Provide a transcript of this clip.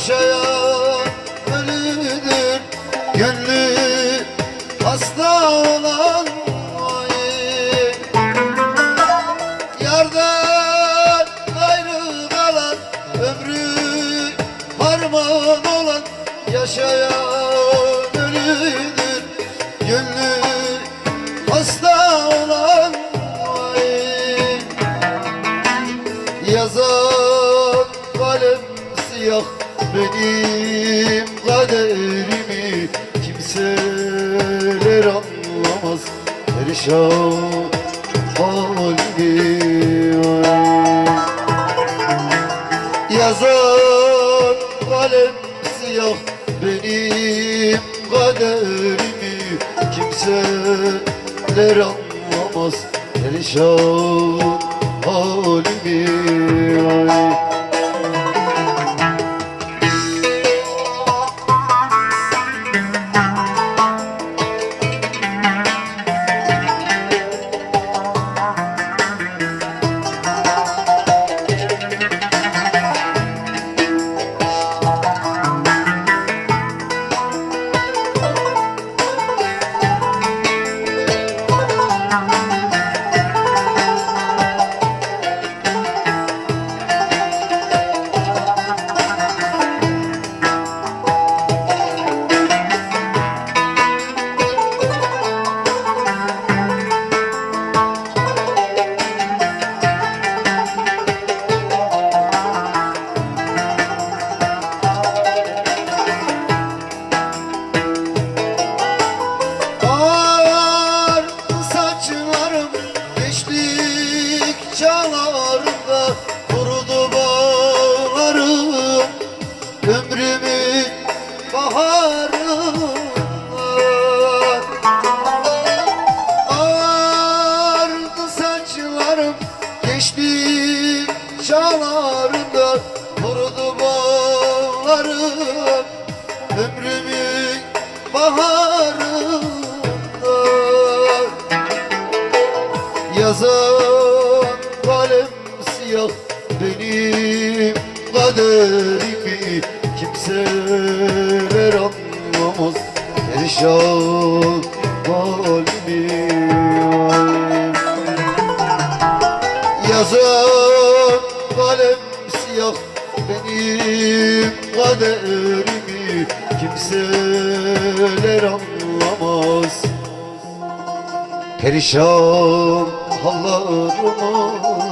Yaşayan ölüdür. Gönlü hasta olan vay Yardan gayrı kalan Ömrü harman olan Yaşayan ölüdür. Gönlü hasta olan vay Yazan Kimseler anlamaz perişan halimi ay. Yazan kalem siyah benim kaderimi Kimseler anlamaz perişan gençlik çağlarında Kurudu bağlarım ömrümün baharında Yazan kalem siyah benim kaderimi Kimseler anlamaz perişan halimi. Yazan kaderimi Kimseler anlamaz. Perişan hallarımı